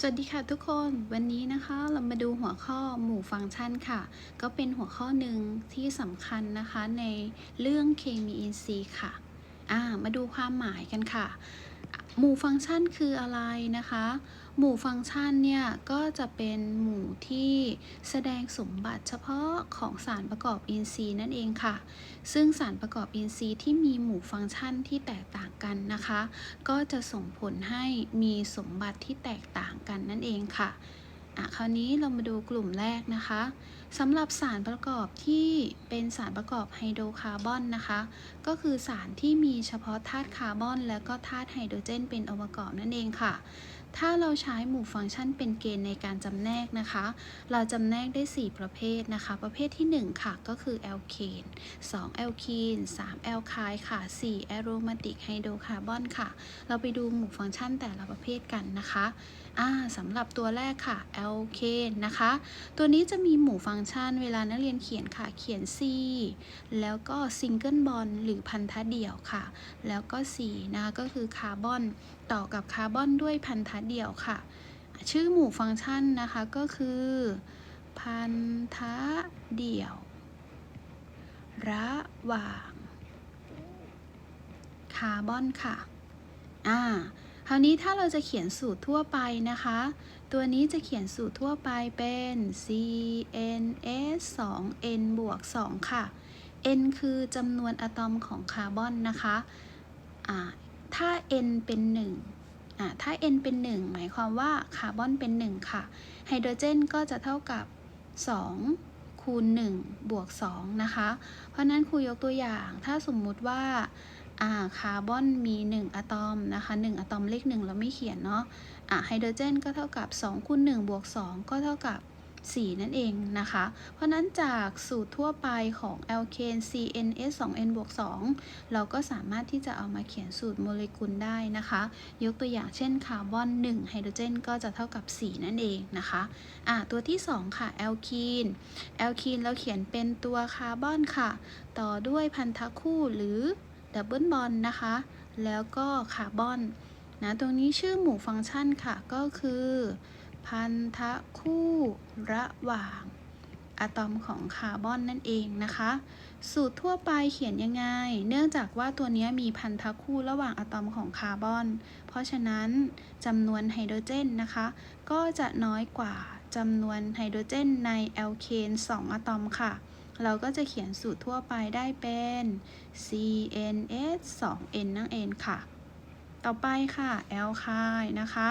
สวัสดีค่ะทุกคนวันนี้นะคะเรามาดูหัวข้อหมู่ฟังก์ชันค่ะ ก็เป็นหัวข้อหนึ่งที่สำคัญนะคะในเรื่องเคมีอินทรีย์ค่ะ อ่า มาดูความหมายกันค่ะ หมู่ฟังก์ชันคืออะไรนะคะ หมู่ฟังก์ชันเนี่ย ก็จะเป็นหมู่ที่แสดงสมบัติเฉพาะของสารประกอบอินทรีย์นั่นเองค่ะ ซึ่งสารประกอบอินทรีย์ที่มีหมู่ฟังก์ชันที่แตกต่างกันนะคะ ก็จะส่งผลให้มีสมบัติที่แตกต่างกันนั่นเองค่ะ อะคราวนี้เรามาดูกลุ่มแรกนะคะสำหรับสารประกอบที่เป็นสารประกอบไฮโดรคาร์บอนนะคะ ก็คือสารที่มีเฉพาะธาตุคาร์บอน และก็ธาตุไฮโดรเจน เป็นองค์ประกอบนั่นเองค่ะ ถ้าเราใช้หมู่ฟังก์ชันเป็นเกณฑ์ในการจำแนกนะคะ เราจำแนกได้ 4 ประเภทนะคะ ประเภทที่ 1 ค่ะ ก็คือแอลเคน2แอลคีน3แอลไคล์ค่ะ4แอโรมาติกไฮโดรคาร์บอนค่ะ เราไปดูหมู่ฟังก์ชันแต่ละประเภทกันนะคะ อ่าสำหรับตัวแรกค่ะแอลเคนนะคะ ตัวนี้จะมีหมู่ฟังก์ชันเวลานักเรียนเขียนค่ะ เขียน C แล้วก็ซิงเกิลบอนหรือพันธะเดี่ยวค่ะ แล้วก็ C นะคะก็คือคาร์บอนต่อกับคาร์บอนด้วยพันธะเดี่ยวค่ะ ชื่อหมู่ฟังก์ชันนะคะก็คือ พันธะเดี่ยว ระหว่าง คาร์บอนค่ะ อ่า คราวนี้ถ้าเราจะเขียนสูตรทั่วไปนะคะ ตัวนี้จะเขียนสูตรทั่วไปเป็น CNS 2 N บวก 2 ค่ะ N คือจำนวนอะตอมของคาร์บอนนะคะอ่าถ้า N เป็น1อ่าถ้า N เป็น 1 หมายความว่าคาร์บอนเป็น 1 ค่ะ ไฮโดรเจนก็จะเท่ากับ 2 คูณ 1 บวก 2 นะคะ เพราะนั้นครูยกตัวอย่าง ถ้าสมมุติว่า อ่าคาร์บอนมี 1 อะตอมนะคะ1อะตอมเลข1เราไม่เขียนเนาะอ่าไฮโดรเจนก็เท่ากับ2คูณ1บวก2ก็เท่ากับ 4 นั่นเองนะคะ เพราะนั้นจากสูตรทั่วไปของแอลเคน CNS 2N บวก2เราก็สามารถที่จะเอามาเขียนสูตรโมเลกุลได้นะคะ ยกตัวอย่างเช่นคาร์บอน 1 ไฮโดรเจนก็จะเท่ากับ 4 นั่นเองนะคะอ่าตัวที่ 2 ค่ะ แอลคีน แอลคีนเราเขียนเป็นตัวคาร์บอนค่ะ ต่อด้วยพันธะคู่หรือ ดับเบิลบอนนะคะ แล้วก็คาร์บอนนะตรงนี้ชื่อหมู่ฟังก์ชันค่ะก็คือ พันธะคู่ระหว่างอะตอมของคาร์บอนนั่นเองนะคะ สูตรทั่วไปเขียนยังไง เนื่องจากว่าตัวนี้มีพันธะคู่ระหว่างอะตอมของคาร์บอน เพราะฉะนั้นจำนวนไฮโดรเจนนะคะ ก็จะน้อยกว่าจำนวนไฮโดรเจนในแอลเคน2อะตอมค่ะ เราก็จะเขียนสูตรทั่วไปได้เป็น CNS 2N นั่นเองค่ะ ต่อไปค่ะ L คายนะคะ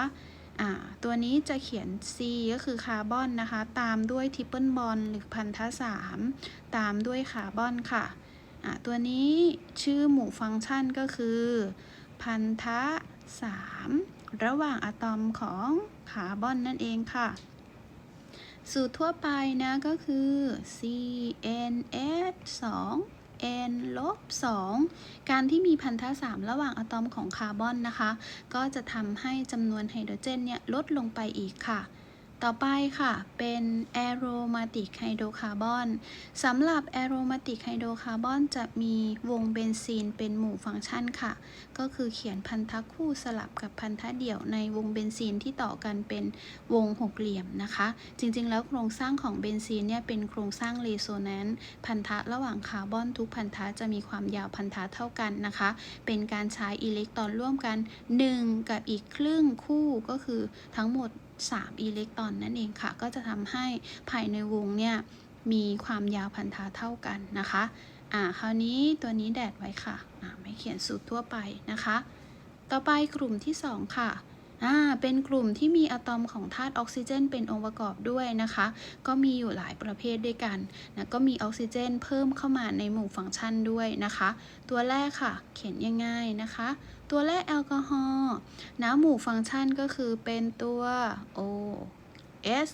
ตัวนี้จะเขียน C ก็คือคาร์บอนนะคะ ตามด้วยทริปเปิลบอนหรือพันธะ3ตามด้วยคาร์บอนค่ะ ตัวนี้ชื่อหมู่ฟังก์ชันก็คือ พันธะ3ระหว่างอะตอมของคาร์บอนนั่นเองค่ะ สูตรทั่วไปนะก็คือ CNS 2 N ลบ 2 การที่มีพันธะ 3 ระหว่างอะตอมของคาร์บอนนะคะ ก็จะทำให้จำนวนไฮโดรเจนเนี่ยลดลงไปอีกค่ะ ต่อไปค่ะ เป็นแอโรมาติกไฮโดรคาร์บอนสำหรับแอโรมาติกไฮโดรคาร์บอนจะมีวงเบนซีนเป็นหมู่ฟังก์ชันค่ะ ก็คือเขียนพันธะคู่สลับกับพันธะเดี่ยวในวงเบนซีนที่ต่อกันเป็นวงหกเหลี่ยมนะคะ จริงๆ แล้วโครงสร้างของเบนซีนเนี่ยเป็นโครงสร้างเรโซแนนซ์พันธะระหว่างคาร์บอนทุกพันธะจะมีความยาวพันธะเท่ากันนะคะ เป็นการใช้อิเล็กตรอนร่วมกัน 1 กับอีกครึ่งคู่ก็คือทั้งหมด 3 อิเล็กตรอนนั่นเองค่ะ ก็จะทำให้ภายในวงเนี่ยมีความยาวพันธะเท่ากันนะคะ อ่า คราวนี้ตัวนี้แดดไว้ค่ะ อ่า ไม่เขียนสูตรทั่วไปนะคะ ต่อไปกลุ่มที่ 2 ค่ะ อ่าเป็นกลุ่มที่มีอะตอมของธาตุออกซิเจน เป็นองค์ประกอบด้วยนะคะ ก็มีอยู่หลายประเภทด้วยกันนะก็มีออกซิเจน เพิ่มเข้ามาในหมู่ฟังก์ชันด้วยนะคะ ตัวแรกค่ะ เขียนง่ายๆนะคะ ตัวแรกแอลกอฮอล์นะหมู่ฟังก์ชันก็คือเป็นตัว O S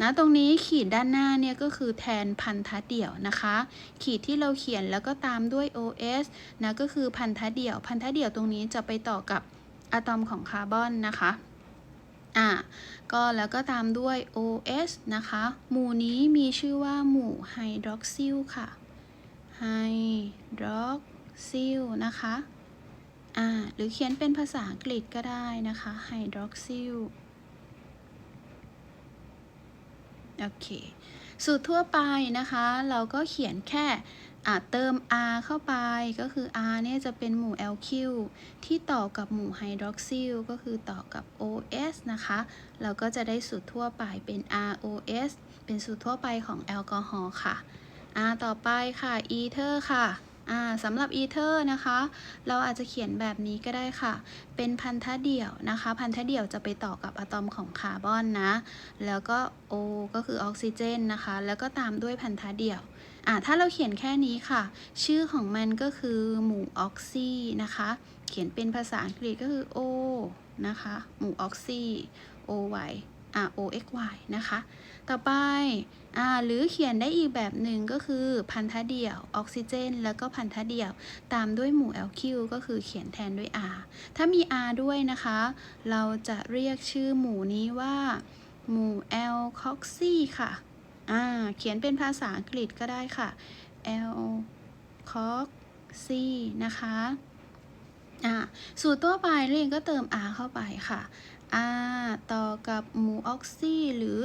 นะตรงนี้ขีดด้านหน้าเนี่ยก็คือแทนพันธะเดี่ยวนะคะ ขีดที่เราเขียนแล้วก็ตามด้วย OS นะก็คือพันธะเดี่ยว พันธะเดี่ยวตรงนี้จะไปต่อกับ อะตอมของคาร์บอนนะคะอ่าก็แล้วก็ตามด้วย OS นะคะ หมู่นี้มีชื่อว่าหมู่ไฮดรอกซิลค่ะ ไฮดรอกซิลนะคะอ่าหรือเขียนเป็นภาษาอังกฤษก็ได้นะคะไฮดรอกซิลโอเค สูตรทั่วไปนะคะ เราก็เขียนแค่ อะเติม r เข้าไปก็คือ r เนี่ยจะเป็นหมู่ lq ที่ต่อกับหมู่ไฮดรอกซิลก็คือต่อกับ os นะคะ เราก็จะได้สูตรทั่วไปเป็น ros เป็นสูตรทั่วไปของแอลกอฮอล์ค่ะอ่าต่อไปค่ะอีเทอร์ค่ะอ่าสำหรับอีเทอร์นะคะ เราอาจจะเขียนแบบนี้ก็ได้ค่ะ เป็นพันธะเดี่ยวนะคะ พันธะเดี่ยวจะไปต่อกับอะตอมของคาร์บอนนะ แล้วก็ O ก็คือออกซิเจนนะคะ แล้วก็ตามด้วยพันธะเดี่ยว อ่าถ้าเราเขียนแค่นี้ค่ะ ชื่อของมันก็คือหมู่ออกซีนะคะ เขียนเป็นภาษาอังกฤษก็คือ O นะคะ หมู่ออกซี OY อ่า OXY นะคะ ต่อไปอ่าหรือเขียนได้อีกแบบหนึ่งก็คือพันธะเดี่ยวออกซิเจน แล้วก็พันธะเดี่ยว ตามด้วยหมู่ LQ ก็คือเขียนแทนด้วย R ถ้ามี R ด้วยนะคะ เราจะเรียกชื่อหมู่นี้ว่า หมู่ L coxy ค่ะ อ่า เขียนเป็นภาษาอังกฤษก็ได้ค่ะ L coxy นะคะอ่าสูตรตัวไปเรียนก็เติม R เข้าไปค่ะ R ต่อกับหมู่ออกซีหรือ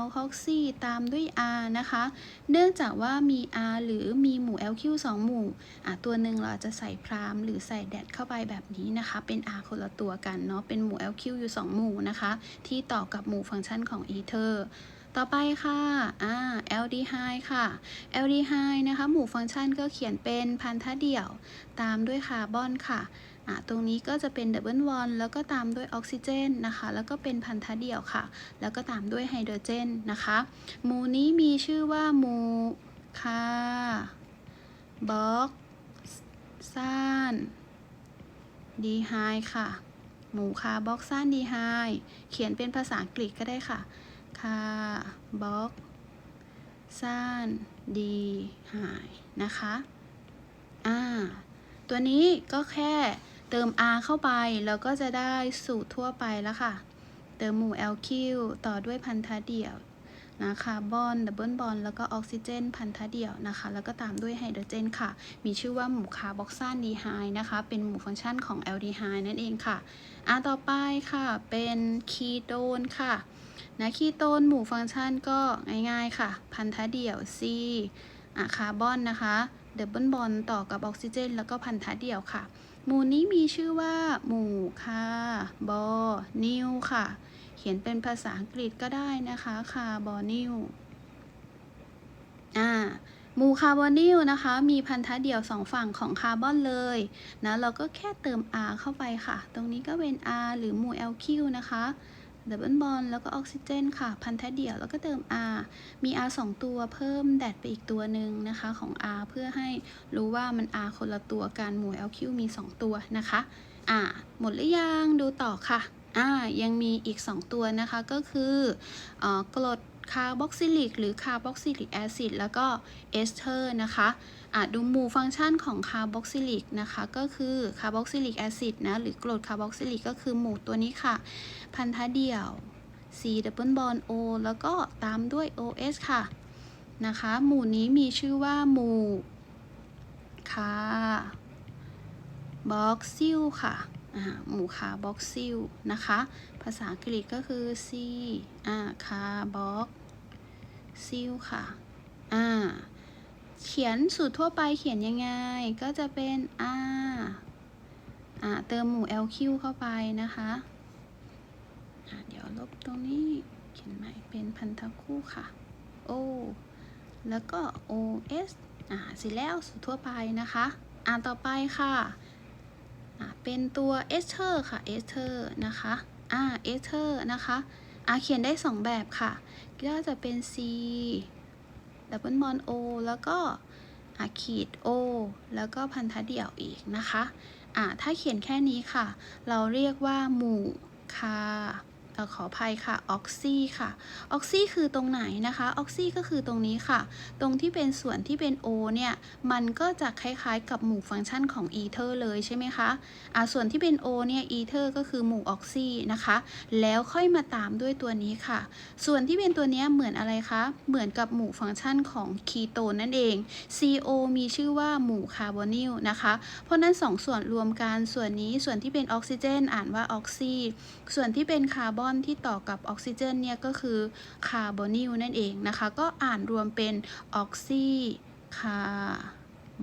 L คอกซีตามด้วย R นะคะ เนื่องจากว่ามี R หรือมีหมู่ LQ 2 หมู่อะตัวหนึ่งเราจจะใส่พรามหรือใส่แดดเข้าไปแบบนี้นะคะ เป็น R คนละตัวกันเนาะ เป็นหมู่ LQ อยู่ 2 หมู่นะคะ ที่ต่อกับหมู่ฟังก์ชันของอีเทอร์ ต่อไปค่ะอ่า aldehyde ค่ะ aldehyde นะคะ หมู่ฟังก์ชันก็เขียนเป็นพันธะเดี่ยว ตามด้วยคาร์บอนค่ะอะ ตรงนี้ก็จะเป็นดับเบิลวอนแล้วก็ตามด้วยออกซิเจนนะคะ แล้วก็เป็นพันธะเดี่ยวค่ะ แล้วก็ตามด้วยไฮโดรเจนนะคะ หมู่นี้มีชื่อว่าหมู่คาร์บอกซานดีไฮค่ะ หมู่คาร์บอกซานดีไฮเขียนเป็นภาษาอังกฤษก็ได้ค่ะ คาร์บอกซานดีไฮนะคะอ่าตัวนี้ก็แค่เติม R เข้าไป แล้วก็จะได้สูตรทั่วไปแล้วค่ะ เติมหมู่ LQ ต่อด้วยพันธะเดี่ยวนะคาร์บอนดับเบิลบอนแล้วก็ออกซิเจน พันธะเดี่ยวนะคะ แล้วก็ตามด้วยไฮโดรเจนค่ะ มีชื่อว่าหมู่คาร์บอกซานดีไฮนะคะ เป็นหมู่ฟังก์ชันของแอลดีไฮนั่นเองค่ะอะต่อไปค่ะ เป็นคีโตนค่ะ นะคีโตนหมู่ฟังก์ชันก็ง่ายๆค่ะ พันธะเดี่ยว C อะคาร์บอนนะคะดับเบิลบอนต่อกับออกซิเจน แล้วก็พันธะเดี่ยวค่ะ หมู่นี้มีชื่อว่า หมู่คาร์บอนิลค่ะ เขียนเป็นภาษาอังกฤษก็ได้นะคะคาร์บอนิลอ่าหมู่คาร์บอนิลนะคะ มีพันธะเดี่ยวสองฝั่งของคาร์บอนเลยนะเราก็แค่เติม R เข้าไปค่ะ ตรงนี้ก็เป็น R หรือหมู่ LQ นะคะ ดับเบิลบอลแล้วก็ออกซิเจนค่ะ พันธะเดี่ยวแล้วก็เติม R มี R 2 ตัวเพิ่มแดดไปอีกตัวหนึ่งนะคะของ R เพื่อให้รู้ว่ามัน R คนละตัวกันหมู่ LQ มี 2 ตัวนะคะอ่าหมดหรือยังดูต่อค่ะอ่ายังมีอีก 2 ตัวนะคะก็คืออกรดคาร์บอกซิลิก หรือคาร์บอกซิลิกแอซิดแล้วก็เอสเทอร์นะคะ ดูหมู่ฟังก์ชันของคาร์บอกซิลิกนะคะ ก็คือคาร์บอกซิลิกแอซิดนะ หรือกรดคาร์บอกซิลิกก็คือหมู่ตัวนี้ค่ะ พันธะเดี่ยว C double bond O แล้วก็ตามด้วย OS ค่ะ นะคะ หมู่นี้มีชื่อว่าหมู่คาบ็อกซิลค่ะหมู่คาบ็อกซิลนะคะ ภาษาอังกฤษก็คือ C อ่าคาบ็อกซิลค่ะ อ่า เขียนสูตรทั่วไปเขียนยังไง ก็จะเป็น R อ่าเติมหมู่ LQ เข้าไปนะคะเดี๋ยวลบตรงนี้เขียนใหม่เป็นพันธคู่ค่ะ O แล้วก็ OS อ่าเสร็จแล้วสูตรทั่วไปนะคะ อ่านต่อไปค่ะอ่าเป็นตัวเอสเทอร์ค่ะเอสเทอร์นะคะอ่าเอสเทอร์นะคะอ่าเขียนได้ 2 แบบค่ะ ก็จะเป็น C ดับเบิลบอล O แล้วก็อ่าขีด O แล้วก็พันธะเดี่ยวอีกนะคะอ่าถ้าเขียนแค่นี้ค่ะ เราเรียกว่าหมู่คา ออขออภัยค่ะออกซี่ค่ะออกซี่คือตรงไหนนะคะออกซี่ก็คือตรงนี้ค่ะ ตรงที่เป็นส่วนที่เป็น O เนี่ย มันก็จะคล้ายๆ กับหมู่ฟังก์ชันของอีเทอร์เลยใช่ไหมคะอ่าส่วนที่เป็น O เนี่ยอีเทอร์ก็คือหมู่ออกซี่นะคะ แล้วค่อยมาตามด้วยตัวนี้ค่ะ ส่วนที่เป็นตัวเนี้ยเหมือนอะไรคะเหมือนกับหมู่ฟังก์ชันของคีโตนนั่นเอง CO มีชื่อว่าหมู่คาร์บอนิลนะคะ เพราะนั้นสองส่วนรวมกันส่วนนี้ส่วนที่เป็นออกซิเจน อ่านว่าออกซีส่วนที่เป็นคาร์บอนอนที่ต่อกับออกซิเจนเนี่ยก็คือคาร์บอนิลนั่นเองนะคะ ก็อ่านรวมเป็นออกซิคาร์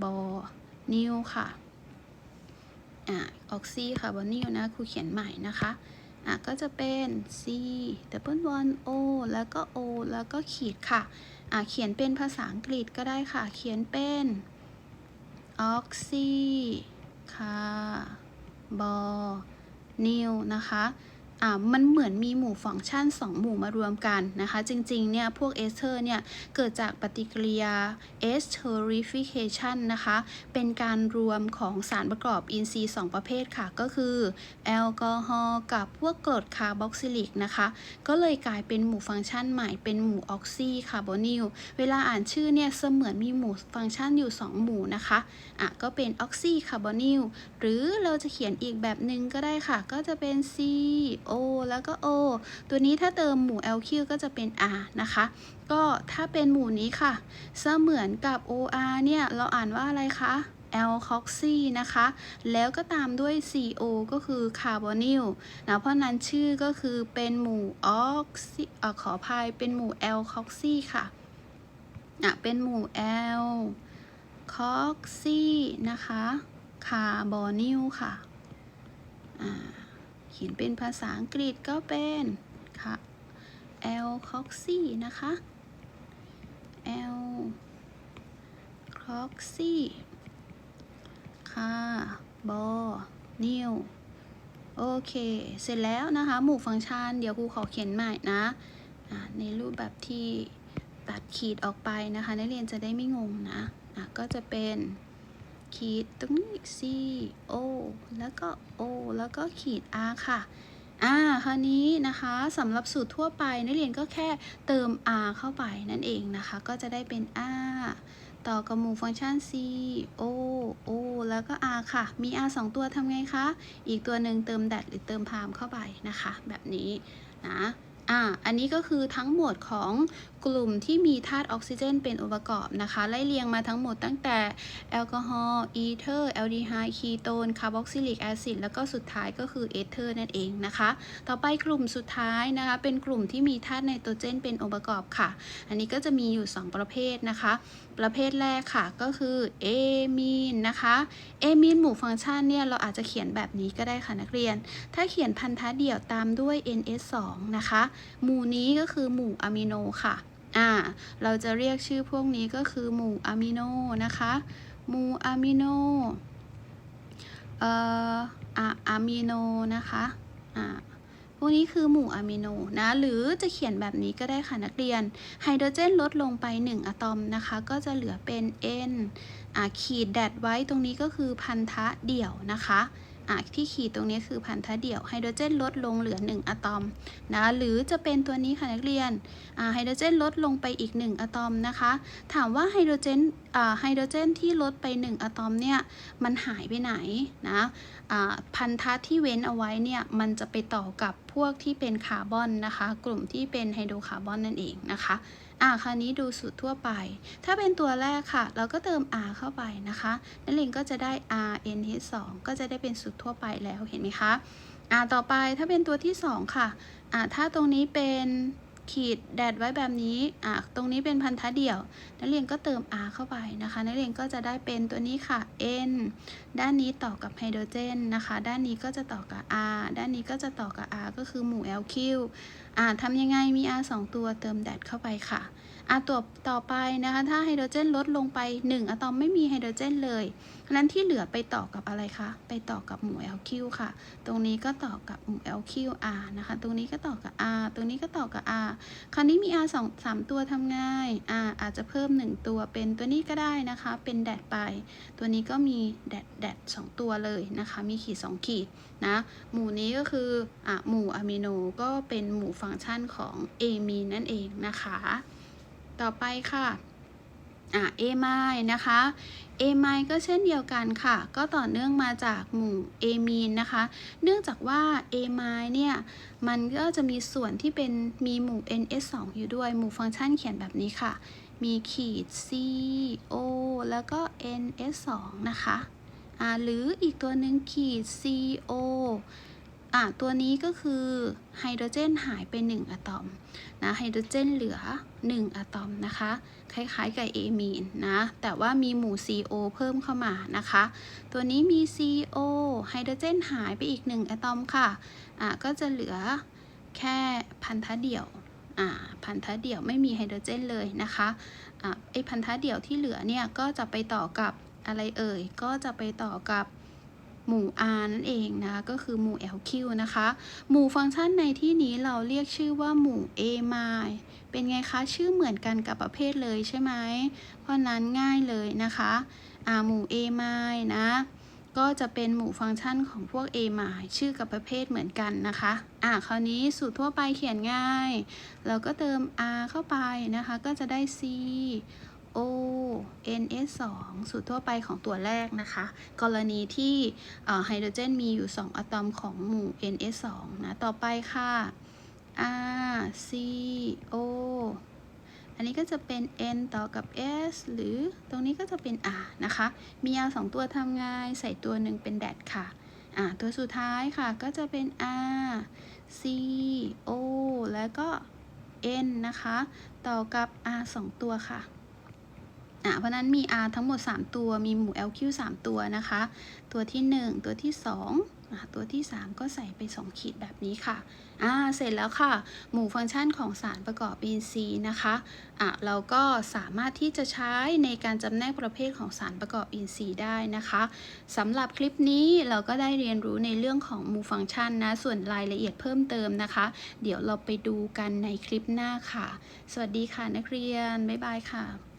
บอนิลค่ะอ่าออกซิคาร์บอนิลนะครูเขียนใหม่นะคะอะก็จะเป็น C double one O แล้วก็ O แล้วก็ขีดค่ะอะ เขียนเป็นภาษาอังกฤษก็ได้ค่ะ เขียนเป็นออกซิคาร์บอนิลนะคะ มันเหมือนมีหมู่ฟังก์ชัน 2 หมู่มารวมกันนะคะ จริงๆ เนี่ยพวกเอสเทอร์เนี่ย เกิดจากปฏิกิริยา esterification นะคะ เป็นการรวมของสารประกอบอินทรีย์ 2 ประเภทค่ะ ก็คือ แอลกอฮอล์กับพวกกรดคาร์บอกซิลิกนะคะ ก็เลยกลายเป็นหมู่ฟังก์ชันใหม่เป็นหมู่ออกซิคาร์บอนิลเวลาอ่านชื่อเนี่ยเสมือนมีหมู่ฟังก์ชันอยู่ 2 หมู่นะคะอะก็เป็นออกซิคาร์บอนิลหรือเราจะเขียนอีกแบบหนึ่งก็ได้ค่ะ ก็จะเป็น C O แล้วก็ O ตัวนี้ถ้าเติมหมู่ LQ ก็จะเป็น R นะคะ ก็ถ้าเป็นหมู่นี้ค่ะ เสมือนกับ OR เนี่ย เราอ่านว่าอะไรคะ L c o x y นะคะ แล้วก็ตามด้วย CO ก็คือคาร์บอนิลนะเพราะนั้นชื่อก็คือเป็นหมู่ออกซิเอ่อขออภัยเป็นหมู่ L c o x y ค่ะอะเป็นหมู่ L c o x y นะคะ คาร์บอนิลค่ะ อ่า เขียนเป็นภาษาอังกฤษก็เป็นค่ะ L c o x y นะคะ L c o x y ค่ะ บอนิวโอเค เสร็จแล้วนะคะ หมู่ฟังก์ชัน เดี๋ยวครูขอเขียนใหม่นะะในรูปแบบที่ตัดขีดออกไปนะคะ นักเรียนจะได้ไม่งงนะะก็จะเป็น ขีดตรงนี้ C O แล้วก็ O แล้วก็ขีด R ค่ะอ่าคราวนี้นะคะสำหรับสูตรทั่วไปนักเรียนก็แค่เติม r เข้าไปนั่นเองนะคะ ก็จะได้เป็น r ต่อกับหมู่ฟังก์ชัน c o o แล้วก็ r ค่ะ มี r 2 ตัวทำไงคะ อีกตัวหนึ่งเติม dat หรือเติม prime เข้าไปนะคะ แบบนี้นะอ่าอันนี้ก็คือทั้งหมดของ กลุ่มที่มีธาตุออกซิเจนเป็นองค์ประกอบนะคะ ไล่เรียงมาทั้งหมดตั้งแต่แอลกอฮอล์อีเทอร์แอลดีไฮด์คีโตนคาร์บอกซิลิกแอซิดแล้วก็สุดท้ายก็คือเอเทอร์นั่นเองนะคะ ต่อไปกลุ่มสุดท้ายนะคะ เป็นกลุ่มที่มีธาตุไนโตรเจนเป็นองค์ประกอบค่ะ อันนี้ก็จะมีอยู่ 2 ประเภทนะคะ ประเภทแรกค่ะก็คือเอมีนนะคะเอมีนหมู่ฟังก์ชันเนี่ยเราอาจจะเขียนแบบนี้ก็ได้ค่ะนักเรียน ถ้าเขียนพันธะเดี่ยวตามด้วย NS2 นะคะ หมู่นี้ก็คือหมู่อะมิโนค่ะ อ่า เราจะเรียกชื่อพวกนี้ก็คือหมู่อะมิโนนะคะ หมู่อะมิโน เอ่ออะอะมิโนนะคะ อ่า พวกนี้คือหมู่อะมิโนนะ หรือจะเขียนแบบนี้ก็ได้ค่ะนักเรียน ไฮโดรเจนลดลงไป 1 อะตอมนะคะ ก็จะเหลือเป็น N อ่าขีดแดดไว้ตรงนี้ก็คือพันธะเดี่ยวนะคะ อ่าที่ขีดตรงนี้คือพันธะเดี่ยวไฮโดรเจนลดลงเหลือ 1 อะตอมนะหรือจะเป็นตัวนี้ค่ะนักเรียนอ่าไฮโดรเจนลดลงไปอีก 1 อะตอมนะคะ ถามว่าไฮโดรเจนอ่าไฮโดรเจนที่ลดไป 1 อะตอมเนี่ยมันหายไปไหนนะอ่าพันธะที่เว้นเอาไว้เนี่ยมันจะไปต่อกับพวกที่เป็นคาร์บอนนะคะ กลุ่มที่เป็นไฮโดรคาร์บอนนั่นเองนะคะ อ่าคราวนี้ดูสูตรทั่วไป ถ้าเป็นตัวแรกค่ะ เราก็เติม r เข้าไปนะคะ นักเรียนก็จะได้ r n h 2ก็จะได้เป็นสูตรทั่วไปแล้วเห็นไหมคะอ่าต่อไปถ้าเป็นตัวที่ 2 ค่ะอ่าถ้าตรงนี้เป็น ขีดแดดไว้แบบนี้อะตรงนี้เป็นพันธะเดี่ยว นักเรียนก็เติม r เข้าไปนะคะ นักเรียนก็จะได้เป็นตัวนี้ค่ะ n ด้านนี้ต่อกับไฮโดรเจนนะคะ ด้านนี้ก็จะต่อกับ r ด้านนี้ก็จะต่อกับ r ก็คือหมู่ lq อ่าทำยังไงมี r 2 ตัวเติมแดดเข้าไปค่ะ อะตัวต่อไปนะคะ ถ้าไฮโดรเจนลดลงไป 1 อะตอมไม่มีไฮโดรเจนเลยนั้นที่เหลือไปต่อกับอะไรคะ ไปต่อกับหมู่ LQ ค่ะ ตรงนี้ก็ต่อกับหมู่ LQR นะคะ ตรงนี้ก็ต่อกับ R ตรงนี้ก็ต่อกับ R คราวนี้มี R 2 3 ตัวทำง่าย R อาจจะเพิ่ม 1 ตัวเป็นตัวนี้ก็ได้นะคะ เป็นแดดไป ตัวนี้ก็มีแดดแดด2ตัวเลยนะคะ มีขีด 2 ขีดนะ หมู่นี้ก็คืออะหมู่อะมิโนก็เป็นหมู่ฟังก์ชันของเอมีนนั่นเองนะคะ ต่อไปค่ะอะเอไมนะคะเอไมก็เช่นเดียวกันค่ะ ก็ต่อเนื่องมาจากหมู่เอมีนนะคะ เนื่องจากว่าเอไมเนี่ย มันก็จะมีส่วนที่เป็นมีหมู่ ns2 อยู่ด้วย หมู่ฟังก์ชันเขียนแบบนี้ค่ะ มีขีด c o แล้วก็ ns2 นะคะ อ่า หรืออีกตัวหนึ่งขีด c o อะตัวนี้ก็คือไฮโดรเจนหายไป 1 อะตอมนะไฮโดรเจนเหลือ 1 อะตอมนะคะ คล้ายๆกับเอมีนนะแต่ว่ามีหมู่ CO เพิ่มเข้ามานะคะ ตัวนี้มี CO ไฮโดรเจนหายไปอีก 1 อะตอมค่ะอะก็จะเหลือแค่พันธะเดี่ยวอ่าพันธะเดี่ยวไม่มีไฮโดรเจนเลยนะคะอะไอพันธะเดี่ยวที่เหลือเนี่ยก็จะไปต่อกับอะไรเอ่ยก็จะไปต่อกับ หมู่ R นั่นเองนะ ก็คือหมู่ LQ นะคะ หมู่ฟังก์ชันในที่นี้เราเรียกชื่อว่าหมู่ A m i เป็นไงคะ ชื่อเหมือนกันกับประเภทเลยใช่ไหม เพราะนั้นง่ายเลยนะคะอ่าหมู่ A m i นะ ก็จะเป็นหมู่ฟังก์ชันของพวก A m i ชื่อกับประเภทเหมือนกันนะคะอ่าคราวนี้สูตรทั่วไปเขียนง่าย เราก็เติม R เข้าไปนะคะ ก็จะได้ C O N S 2สูตรทั่วไปของตัวแรกนะคะ กรณีที่ไฮโดรเจนมีอยู่ 2 อะตอมของหมู่ N S 2นะ ต่อไปค่ะ R C O อันนี้ก็จะเป็น N ต่อกับ S หรือตรงนี้ก็จะเป็น R นะคะ มี R 2 ตัวทำไงใส่ตัวหนึ่งเป็นแดดค่ะอ่าตัวสุดท้ายค่ะก็จะเป็น R C O แล้วก็ N นะคะ ต่อกับ R 2 ตัวค่ะ อะเพราะนั้นมี R ทั้งหมด 3 ตัวมีหมู่ LQ 3 ตัวนะคะ ตัวที่ 1 ตัวที่2อะตัวที่ 3 ก็ใส่ไป 2 ขีดแบบนี้ค่ะอ่าเสร็จแล้วค่ะ หมู่ฟังก์ชันของสารประกอบอินทรีย์นะคะอะเราก็สามารถที่จะใช้ในการจำแนกประเภทของสารประกอบอินทรีย์ได้นะคะสำหรับคลิปนี้เราก็ได้เรียนรู้ในเรื่องของหมู่ฟังก์ชันนะส่วนรายละเอียดเพิ่มเติมนะคะ เดี๋ยวเราไปดูกันในคลิปหน้าค่ะ สวัสดีค่ะนักเรียน บ๊ายบายค่ะ